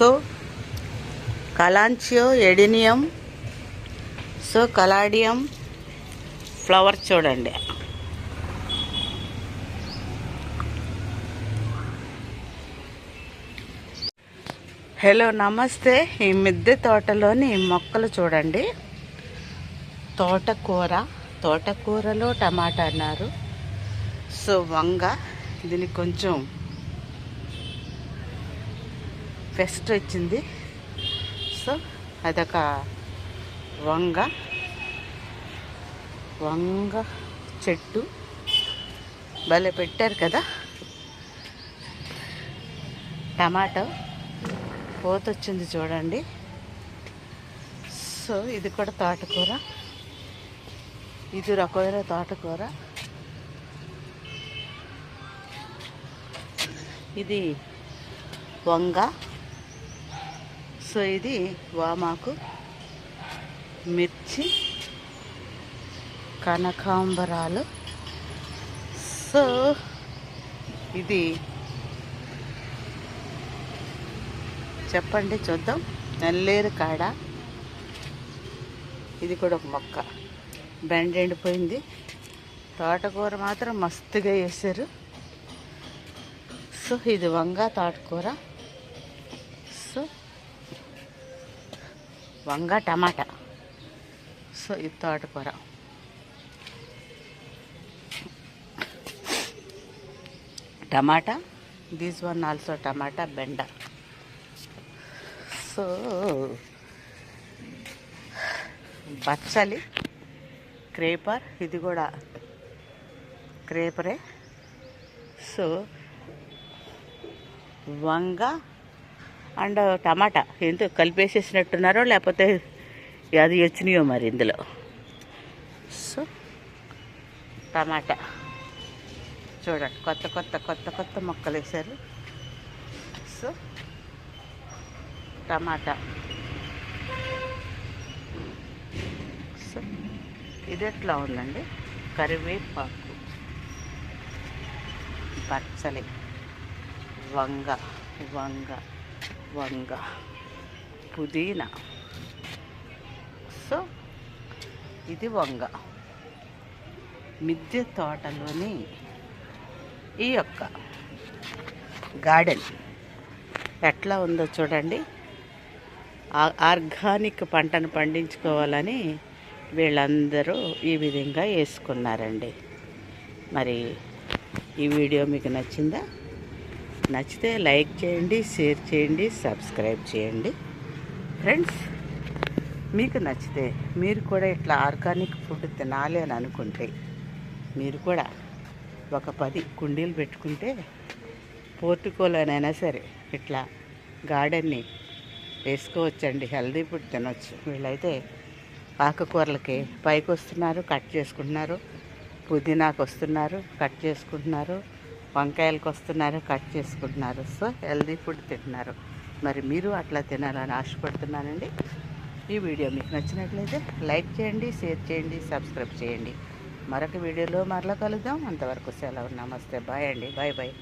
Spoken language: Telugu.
So kalanchoe adenium so caladium flower చూడండి. హలో నమస్తే. ఈ మిద్దె తోటలోని మొక్కలు చూడండి. తోటకూర తోటకూరలో టమాటా అన్నారు. సో వంగ దీనికి కొంచెం బెస్ట్ వచ్చింది. సో అదొక వంగ. వంగ చెట్టు. భలే పెట్టారు కదా. టమాటో పోత వచ్చింది చూడండి. సో ఇది కూడా తోటకూర. ఇది రకమైన తోటకూర. ఇది వంగ. సో ఇది వామాకు మిర్చి కనకాంబరాలు. సో ఇది చెప్పండి చూద్దాం. నల్లేరు కాడ. ఇది కూడా ఒక మొక్క. బెండ్ ఎండిపోయింది. తోటకూర మాత్రం మస్తుగా వేసారు. సో ఇది వంగ తోటకూర సో వంగ టమాటా. సో ఇది తోటకూర. Tomato this one also tomato బెండ. సో బచ్చలి క్రేపర్ ఇది కూడా క్రేపరే. సో వంగ అండ్ టమాటా. ఏంటో కలిపేసేసినట్టున్నారో లేకపోతే అది వచ్చినాయో మరి ఇందులో? సో? టమాటా. చూడండి కొత్త కొత్త కొత్త కొత్త మొక్కలు వేశారు సో టమాటా. సో ఇది ఎట్లా ఉందండి? కరివేపాకు పచ్చలి వంగ వంగ. వంగ పుదీనా. సో ఇది వంగ. మిద్దె తోటలోని ఈ యొక్క గార్డెన్ ఎట్లా ఉందో చూడండి. ఆర్గానిక్ పంటను పండించుకోవాలని వీళ్ళందరూ ఈ విధంగా వేసుకున్నారండి. మరి ఈ వీడియో మీకు నచ్చిందా? నచ్చితే లైక్ చేయండి షేర్ చేయండి సబ్స్క్రైబ్ చేయండి. ఫ్రెండ్స్ మీకు నచ్చితే మీరు కూడా ఇట్లా ఆర్గానిక్ ఫుడ్ తినాలి అని అనుకుంటే మీరు కూడా ఒక పది కుండీలు పెట్టుకుంటే పోర్టుకోలోనైనా సరే ఇట్లా గార్డెన్ని వేసుకోవచ్చండి. హెల్దీ ఫుడ్ తినొచ్చు. వీళ్ళైతే ఆకుకూరలకి పైకి వస్తున్నారు కట్ చేసుకుంటున్నారు పుదీనాకు వస్తున్నారు కట్ చేసుకుంటున్నారు. వంకాయలకు వస్తున్నారు కట్ చేసుకుంటున్నారు. సో హెల్దీ ఫుడ్ తింటున్నారు. మరి మీరు అట్లా తినాలని ఆశపడుతున్నానండి. ఈ వీడియో మీకు నచ్చినట్లయితే లైక్ చేయండి షేర్ చేయండి సబ్స్క్రైబ్ చేయండి. మరొక వీడియోలో మరలా కలుద్దాం. అంతవరకు సెలవు. నమస్తే. బాయ్ అండి. Bye bye.